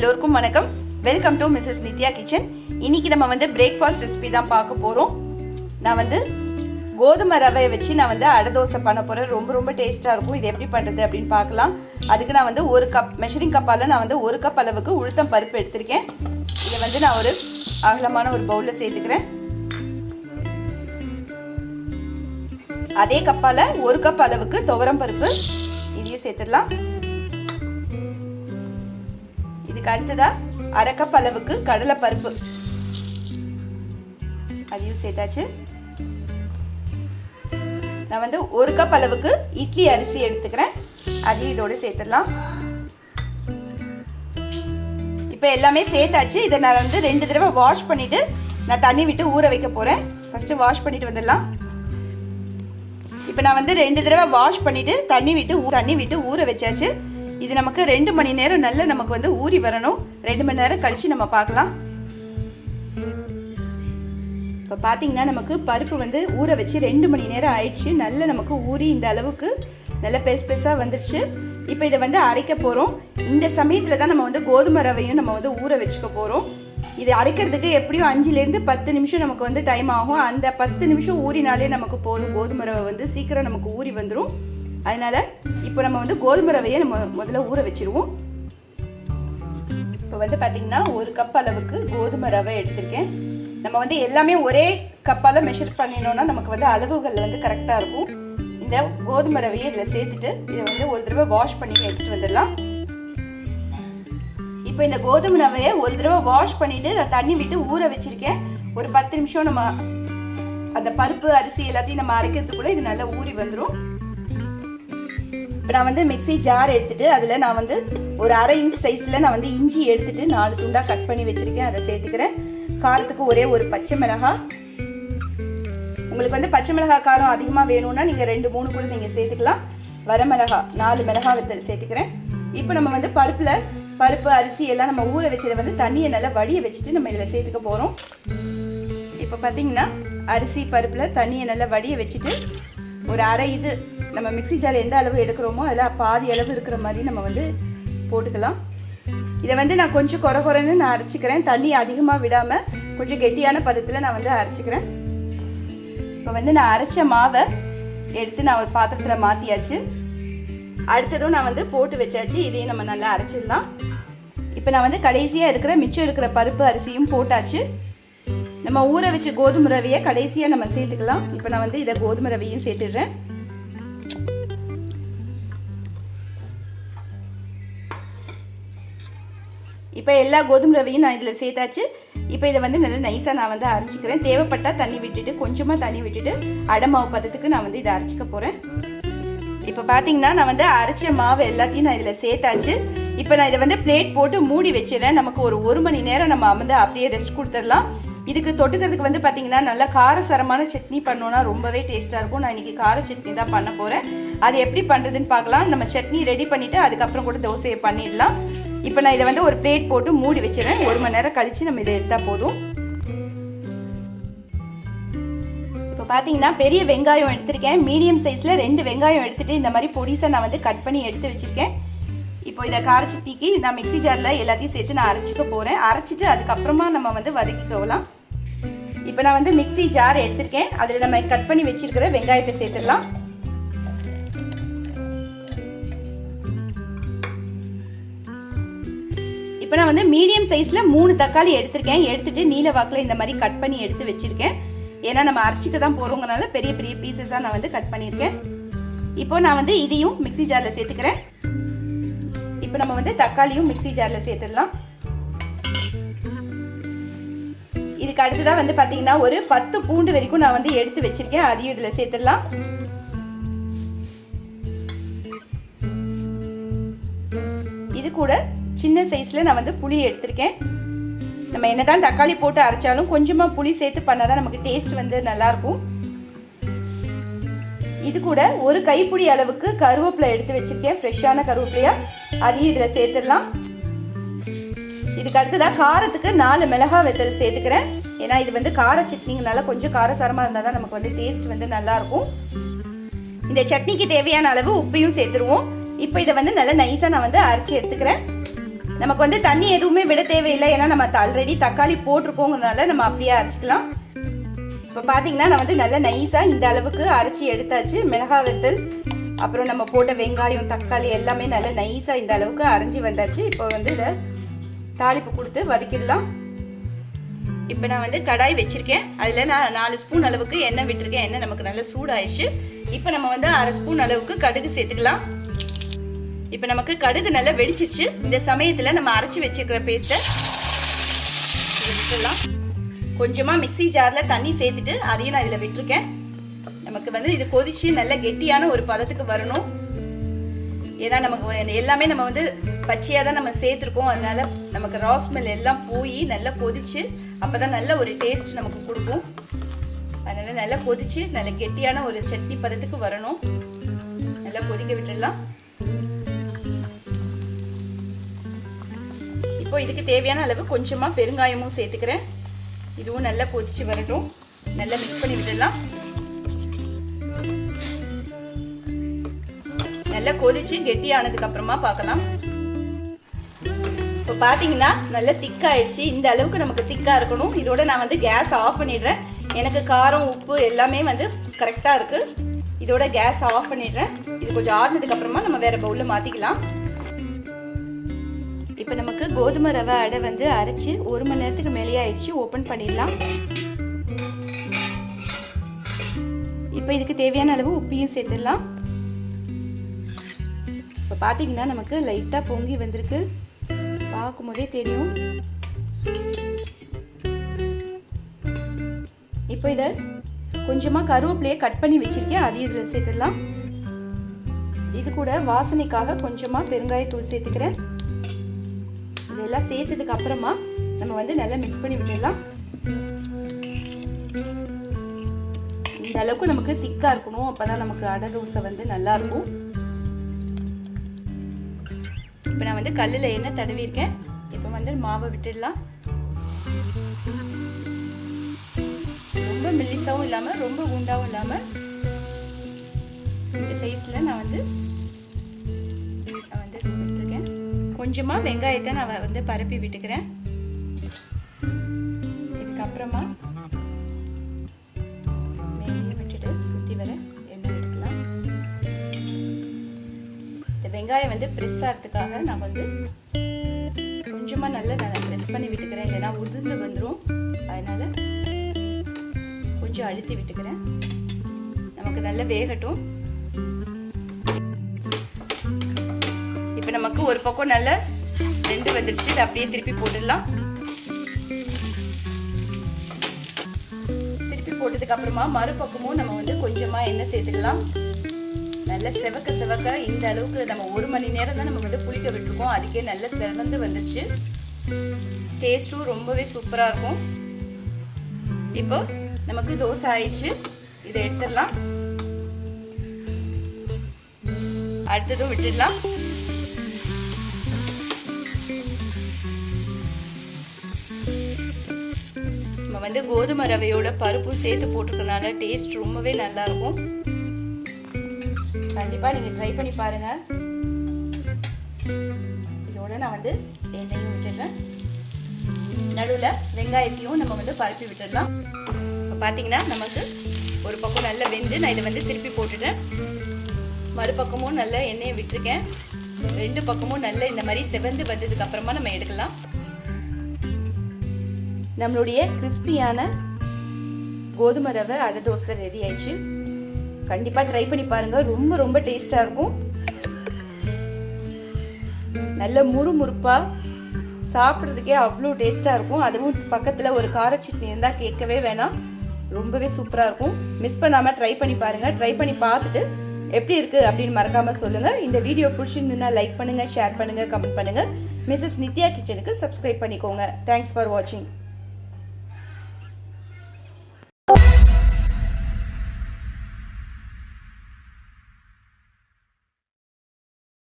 எல்லோருக்கும் வணக்கம். Welcome to mrs Nithya kitchen இன்னைக்கு நம்ம வந்து பிரேக்ஃபாஸ்ட் ரெசிபி தான் பார்க்க போகிறோம் நான் வந்து கோதுமை ரவையை வச்சு நான் வந்து அடை தோசை பண்ண போகிறேன் ரொம்ப ரொம்ப டேஸ்ட்டாக இருக்கும். இது எப்படி பண்ணுறது அப்படின்னு பார்க்கலாம். அதுக்கு நான் வந்து ஒரு கப் மெஷரிங் கப்பால் நான் வந்து ஒரு கப் அளவுக்கு உளுத்தம் பருப்பு எடுத்திருக்கேன். இதை வந்து நான் ஒரு அகலமான ஒரு பவுலில் சேர்த்துக்கிறேன். அதே கப்பால் ஒரு கப் அளவுக்கு துவரம் பருப்பு. இதையும் சேர்த்துடலாம். இதுக்கு அடுத்ததா அரைக்கப்பளவுக்கு கப் அளவுக்கு கடலை பருப்பு அதையும் சேர்த்தாச்சு நான் வந்து ஒரு கப் அளவுக்கு இட்லி அரிசி எடுத்துக்கிறேன். அதையும் இதோட சேர்த்துடலாம். இப்போ எல்லாமே சேர்த்தாச்சு. இதை நான் வந்து ரெண்டு தடவை வாஷ் பண்ணிட்டு நான் தண்ணி விட்டு ஊற வைக்க போகிறேன் ஃபஸ்ட்டு வாஷ் பண்ணிட்டு வந்துடலாம். இப்போ நான் வந்து ரெண்டு தடவை வாஷ் பண்ணிட்டு தண்ணி விட்டு தண்ணி விட்டு ஊற வச்சாச்சு. இது நமக்கு ரெண்டு மணி நேரம் நல்ல நமக்கு வந்து ஊறி வரணும். ரெண்டு மணி நேரம் கழிச்சு நம்ம பார்க்கலாம். இப்போ பார்த்தீங்கன்னா நமக்கு பருப்பு வந்து ஊற வச்சு ரெண்டு மணி நேரம் ஆயிடுச்சு. நல்ல நமக்கு ஊறி இந்த அளவுக்கு நல்ல பெருசு பெருசாக வந்துருச்சு. இப்போ இதை வந்து அரைக்க போகிறோம் இந்த சமயத்தில் தான் நம்ம வந்து கோதுமை ரவையும் நம்ம வந்து ஊற வச்சுக்க போகிறோம் இது அரைக்கிறதுக்கு எப்படியும் அஞ்சுலேருந்து பத்து நிமிஷம் நமக்கு வந்து டைம் ஆகும். அந்த பத்து நிமிஷம் ஊறினாலே நமக்கு போதும். கோதுமை ரவை வந்து சீக்கிரம் நமக்கு ஊறி வந்துடும் அதனால இப்போ நம்ம வந்து கோதுமை ரவையை நம்ம முதல்ல ஊற வச்சிருவோம். இப்போ வந்து பார்த்தீங்கன்னா ஒரு கப் அளவுக்கு கோதுமை ரவை எடுத்திருக்கேன். நம்ம வந்து எல்லாமே ஒரே கப்பால் மெஷர் பண்ணினோம்னா நமக்கு வந்து அளவுகள் வந்து கரெக்டாக இருக்கும். இந்த கோதுமை ரவையை இதில் சேர்த்துட்டு இதை வந்து ஒரு தடவை வாஷ் பண்ணி எடுத்துகிட்டு வந்துடலாம். இப்போ இந்த கோதுமை ரவையை ஒரு தடவை வாஷ் பண்ணிட்டு நான் தண்ணி விட்டு ஊற வச்சிருக்கேன். ஒரு பத்து நிமிஷம் நம்ம அந்த பருப்பு அரிசி எல்லாத்தையும் நம்ம அரைக்கிறதுக்குள்ள இது நல்லா ஊறி வந்துடும் இப்போ நான் வந்து மிக்ஸி ஜார் எடுத்துட்டு அதில் நான் வந்து ஒரு அரை இன்ச் சைஸில் நான் வந்து இஞ்சி எடுத்துட்டு நாலு துண்டாக கட் பண்ணி வச்சுருக்கேன். அதை சேர்த்துக்கிறேன். காரத்துக்கு ஒரே ஒரு பச்சை மிளகாய். உங்களுக்கு வந்து பச்சை மிளகாய் காரம் அதிகமாக வேணும்னா நீங்கள் ரெண்டு மூணு கூட நீங்கள் சேர்த்துக்கலாம். வரமிளகாய் நாலு மிளகாய் வத்தல் சேர்த்துக்கிறேன். இப்போ நம்ம வந்து பருப்பில் பருப்பு அரிசி எல்லாம் நம்ம ஊற வச்சதை வந்து தண்ணியை நல்லா வடிய வச்சுட்டு நம்ம இதில் சேர்த்துக்க போகிறோம் இப்போ பார்த்தீங்கன்னா அரிசி பருப்பில் தண்ணியை நல்லா வடிய வச்சுட்டு ஒரு அரை இது நம்ம மிக்ஸி ஜார் எந்த அளவு எடுக்கிறோமோ அதில் பாதி அளவு இருக்கிற மாதிரி நம்ம வந்து போட்டுக்கலாம். இதை வந்து நான் கொஞ்சம் குறை குறைன்னு நான் அரைச்சிக்கிறேன். தண்ணி அதிகமாக விடாமல் கொஞ்சம் கெட்டியான பதத்தில் நான் வந்து அரைச்சிக்கிறேன். இப்போ வந்து நான் அரைச்ச மாவை எடுத்து நான் ஒரு பாத்திரத்தில் மாற்றியாச்சு அடுத்ததும் நான் வந்து போட்டு வச்சாச்சு. இதையும் நம்ம நல்லா அரைச்சிடலாம். இப்போ நான் வந்து கடைசியாக இருக்கிற மிச்சம் இருக்கிற பருப்பு அரிசியும் போட்டாச்சு. நம்ம ஊற வச்ச கோதுமை ரவையை கடைசியாக நம்ம சேர்த்துக்கலாம். இப்போ நான் வந்து இதை கோதுமை ரவையும் சேர்த்துடுறேன். இப்போ எல்லா கோதுமை ரவையும் நான் இதில் சேர்த்தாச்சு. இப்போ இதை வந்து நல்லா நைஸாக நான் வந்து அரைச்சிக்கிறேன். தேவைப்பட்டால் தண்ணி விட்டுட்டு கொஞ்சமாக தண்ணி விட்டுட்டு அடை மாவு பதத்துக்கு நான் வந்து இதை அரைச்சிக்க போகிறேன் இப்போ பார்த்தீங்கன்னா நான் வந்து அரைச்ச மாவு எல்லாத்தையும் நான் இதில் சேர்த்தாச்சு. இப்போ நான் இதை வந்து பிளேட் போட்டு மூடி வச்சிடறேன். நமக்கு ஒரு ஒரு மணி நேரம் நம்ம வந்து அப்படியே ரெஸ்ட் கொடுத்துடலாம். இதுக்கு தொட்டுக்கிறதுக்கு வந்து பார்த்தீங்கன்னா நல்லா காரசரமான சட்னி பண்ணோன்னா ரொம்பவே டேஸ்ட்டாக இருக்கும். நான் இன்றைக்கி கார சட்னி தான் பண்ண போகிறேன் அது எப்படி பண்ணுறதுன்னு பார்க்கலாம். நம்ம சட்னி ரெடி பண்ணிவிட்டு அதுக்கப்புறம் கூட தோசையை பண்ணிடலாம். இப்போ நான் இதை வந்து ஒரு பிளேட் போட்டு மூடி வச்சிடறேன். ஒரு மணி நேரம் கழித்து நம்ம இதை எடுத்தால் போதும். இப்போ பார்த்தீங்கன்னா பெரிய வெங்காயம் எடுத்திருக்கேன். மீடியம் சைஸில் ரெண்டு வெங்காயம் எடுத்துகிட்டு இந்த மாதிரி பொடிசை நான் வந்து கட் பண்ணி எடுத்து வச்சுருக்கேன். இப்போ இதை கார சட்னிக்கு நான் மிக்சி ஜாரில் எல்லாத்தையும் சேர்த்து நான் அரைச்சிக்க போகிறேன் அரைச்சிட்டு அதுக்கப்புறமா நம்ம வந்து வதக்கிக்கலாம் இப்போ நான் வந்து மிக்ஸி ஜார் எடுத்திருக்கேன். அதில் நம்ம கட் பண்ணி வச்சுருக்கிற வெங்காயத்தை சேர்த்துடலாம். இப்போ நான் வந்து மீடியம் சைஸில் மூணு தக்காளி எடுத்திருக்கேன். எடுத்துகிட்டு நீல வாக்கில் இந்த மாதிரி கட் பண்ணி எடுத்து வச்சுருக்கேன். ஏன்னா நம்ம அரைச்சிக்க தான் போகிறோங்கனால பெரிய பெரிய பீசஸாக நான் வந்து கட் பண்ணியிருக்கேன். இப்போ நான் வந்து இதையும் மிக்ஸி ஜாரில் சேர்த்துக்கிறேன். இப்போ நம்ம வந்து தக்காளியும் மிக்ஸி ஜாரில் சேர்த்துடலாம். இதுக்கு அடுத்ததாக வந்து பார்த்தீங்கன்னா ஒரு பத்து பூண்டு வரைக்கும் நான் வந்து எடுத்து வச்சிருக்கேன். அதையும் இதில் சேர்த்துடலாம். இது கூட சின்ன சைஸில் நான் வந்து புளி எடுத்திருக்கேன். நம்ம என்னதான் தக்காளி போட்டு அரைச்சாலும் கொஞ்சமாக புளி சேர்த்து பண்ணாதான் நமக்கு டேஸ்ட் வந்து நல்லாயிருக்கும் இது கூட ஒரு கைப்பிடி அளவுக்கு கருவேப்பிலை எடுத்து வச்சிருக்கேன். ஃப்ரெஷ்ஷான கருவேப்பிலையா? அதையும் இதில் சேர்த்துடலாம். இதுக்கு அடுத்ததாக காரத்துக்கு நாலு மிளகா வெத்தல் சேர்த்துக்கிறேன். ஏன்னா இது வந்து கார சட்னிங்கனால கொஞ்சம் காரசாரமாக இருந்தால் தான் நமக்கு வந்து டேஸ்ட் வந்து நல்லாயிருக்கும் இந்த சட்னிக்கு தேவையான அளவு உப்பையும் சேர்த்துருவோம். இப்போ இதை வந்து நல்லா நைஸாக நான் வந்து அரைச்சி எடுத்துக்கிறேன். நமக்கு வந்து தண்ணி எதுவுமே விட தேவையில்லை. ஏன்னா நம்ம ஆல்ரெடி தக்காளி போட்டிருக்கோங்கிறனால நம்ம அப்படியே அரைச்சிக்கலாம். இப்போ பார்த்தீங்கன்னா நான் வந்து நல்லா நைஸாக இந்த அளவுக்கு அரைச்சி எடுத்தாச்சு. மிளகாய் வத்தல் அப்புறம் நம்ம போட்ட வெங்காயம் தக்காளி எல்லாமே நல்லா நைஸாக இந்த அளவுக்கு அரைஞ்சி வந்தாச்சு. இப்போ வந்து இதை தாளிப்பு கொடுத்து வதக்கிடலாம். இப்போ நான் வந்து கடாய் வச்சுருக்கேன். அதில் நான் நாலு ஸ்பூன் அளவுக்கு எண்ணெய் விட்டுருக்கேன். எண்ணெய் நமக்கு நல்லா சூடாயிடுச்சு. இப்போ நம்ம வந்து அரை ஸ்பூன் அளவுக்கு கடுகு சேர்த்துக்கலாம். இப்போ நமக்கு கடுகு நல்லா வெடிச்சிச்சு. இந்த சமயத்தில் நம்ம அரைச்சி வச்சிருக்கிற பேஸ்ட்டை விட்டுடலாம். கொஞ்சமாக மிக்ஸி ஜாரில் தண்ணி சேர்த்துட்டு அதையும் நான் இதில் விட்டுருக்கேன். நமக்கு வந்து இது கொதிச்சு நல்ல கெட்டியான ஒரு பதத்துக்கு வரணும். ஏன்னா நமக்கு எல்லாமே நம்ம வந்து பச்சையாக தான் நம்ம சேர்த்துருக்கோம். அதனால நமக்கு ராஸ்மெல் எல்லாம் போய் நல்லா கொதிச்சு அப்போ தான் நல்ல ஒரு டேஸ்ட் நமக்கு கொடுக்கும். அதனால நல்லா கொதிச்சு நல்ல கெட்டியான ஒரு சட்னி பதத்துக்கு வரணும். நல்லா கொதிக்க விட்டுடலாம். இப்போ இதுக்கு தேவையான அளவு கொஞ்சமாக பெருங்காயமும் சேர்த்துக்கிறேன். இதுவும் நல்லா கொதிச்சு வரட்டும். நல்லா மிக்ஸ் பண்ணி விட்டுடலாம் நல்லா கொதிச்சு கெட்டியானதுக்கு அப்புறமா பார்க்கலாம். இப்போ பார்த்தீங்கன்னா நல்லா திக்காயிடுச்சு இந்த அளவுக்கு நமக்கு திக்காக இருக்கணும். இதோட நான் வந்து கேஸ் ஆஃப் பண்ணிடுறேன். எனக்கு காரம் உப்பு எல்லாமே வந்து கரெக்டாக இருக்குது இதோட கேஸ் ஆஃப் பண்ணிடுறேன். இது கொஞ்சம் ஆறுனதுக்கு அப்புறமா நம்ம வேறு பவுலில் மாற்றிக்கலாம் இப்போ நமக்கு கோதுமை ரவை அடை வந்து அரைச்சி ஒரு மணி நேரத்துக்கு மேலே ஆயிடுச்சு. ஓப்பன் பண்ணிடலாம். இப்போ இதுக்கு தேவையான அளவு உப்பையும் சேர்த்துடலாம். இப்போ பார்த்தீங்கன்னா நமக்கு லைட்டாக பொங்கி வந்திருக்கு. பார்க்கும்போதே தெரியும். இப்போ இதை கொஞ்சமாக கருவேப்பிலையை கட் பண்ணி வச்சுருக்கேன். அதையும் இதில் சேர்த்துடலாம். இது கூட வாசனைக்காக கொஞ்சமாக பெருங்காயத்தூள் சேர்த்துக்கிறேன். இதெல்லாம் சேர்த்ததுக்கு அப்புறமா நம்ம வந்து நல்லா மிக்ஸ் பண்ணி விட்டுடலாம். இந்த அளவுக்கு நமக்கு திக்காக இருக்கணும். அப்போ தான் நமக்கு அடை தோசை வந்து நல்லா இருக்கும். இப்போ நான் வந்து கல்லில் எண்ணெய் தடவிருக்கேன் இப்போ வந்து மாவை விட்டுடலாம். ரொம்ப மெல்லிசாவும் இல்லாமல் ரொம்ப குண்டாவும் இல்லாமல் இந்த சைஸில் நான் வந்து கொஞ்சமாக வெங்காயத்தை நான் வந்து பரப்பி விட்டுக்கிறேன். இதுக்கப்புறமா மேலே விட்டுட்டு சுற்றி வர எண்ணெய் இந்த வெங்காயம் வந்து ப்ரெஸ் ஆகிறதுக்காக நான் வந்து கொஞ்சமாக நல்லா நான் ப்ரெஸ் பண்ணி விட்டுக்கிறேன். இல்லைன்னா உதிர்ந்து வந்துடும் அதனால் கொஞ்சம் அழுத்தி விட்டுக்கிறேன். நமக்கு நல்லா வேகட்டும். இப்போ ஒரு பக்கம் நல்லா வெந்து வந்துருச்சு இதை அப்படியே திருப்பி போட்டுடலாம். திருப்பி போட்டதுக்கு அப்புறமா மறுபக்கமும் நம்ம வந்து கொஞ்சமாக எண்ணெய் சேர்த்துக்கலாம். நல்ல செவக்க செவக்க இந்த அளவுக்கு நம்ம ஒரு மணி நேரம் தான் நம்ம வந்து புளிக்க விட்டுருக்கோம். அதுக்கே நல்ல செவந்து வந்துச்சு டேஸ்ட்டும் ரொம்பவே சூப்பராக இருக்கும். இப்போ நமக்கு தோசை ஆயிடுச்சு. இதை எடுத்துடலாம். அடுத்ததும் விட்டுடலாம். வந்து கோதுமை ரவையோட பருப்பும் சேர்த்து போட்டிருக்கனால டேஸ்ட் ரொம்பவே நல்லா இருக்கும் கண்டிப்பாக நீங்கள் ட்ரை பண்ணி பாருங்கள் இதோட நான் வந்து எண்ணெயும் விட்டுடுறேன் நடுவில் வெங்காயத்தையும் நம்ம வந்து பருப்பி விட்டுடலாம். இப்போ பார்த்தீங்கன்னா நமக்கு ஒரு பக்கம் நல்லா வெந்து நான் இதை வந்து திருப்பி போட்டுட்டேன். மறுபக்கமும் நல்ல எண்ணெயை விட்டுருக்கேன். ரெண்டு பக்கமும் நல்ல இந்த மாதிரி செவந்து வந்ததுக்கு அப்புறமா நம்ம எடுக்கலாம். நம்மளுடைய கிறிஸ்பியான கோதுமை ரவை அடை தோசை ரெடி ஆயிடுச்சு. கண்டிப்பாக ட்ரை பண்ணி பாருங்கள் ரொம்ப ரொம்ப டேஸ்ட்டாக இருக்கும். நல்ல முறுமுறுப்பாக சாப்பிட்றதுக்கே அவ்வளோ டேஸ்ட்டாக இருக்கும். அதுவும் பக்கத்தில் ஒரு கார சட்னி இருந்தால் கேட்கவே வேணாம். ரொம்பவே சூப்பராக இருக்கும். மிஸ் பண்ணாமல் ட்ரை பண்ணி பாருங்கள் ட்ரை பண்ணி பார்த்துட்டு எப்படி இருக்குது அப்படின்னு மறக்காமல் சொல்லுங்கள் இந்த வீடியோ பிடிச்சிருந்துன்னா லைக் பண்ணுங்கள் ஷேர் பண்ணுங்கள் கமெண்ட் பண்ணுங்கள் மிஸ்ஸஸ் நித்யா கிச்சனுக்கு சப்ஸ்கிரைப் பண்ணிக்கோங்க. தேங்க்ஸ் ஃபார் வாட்சிங்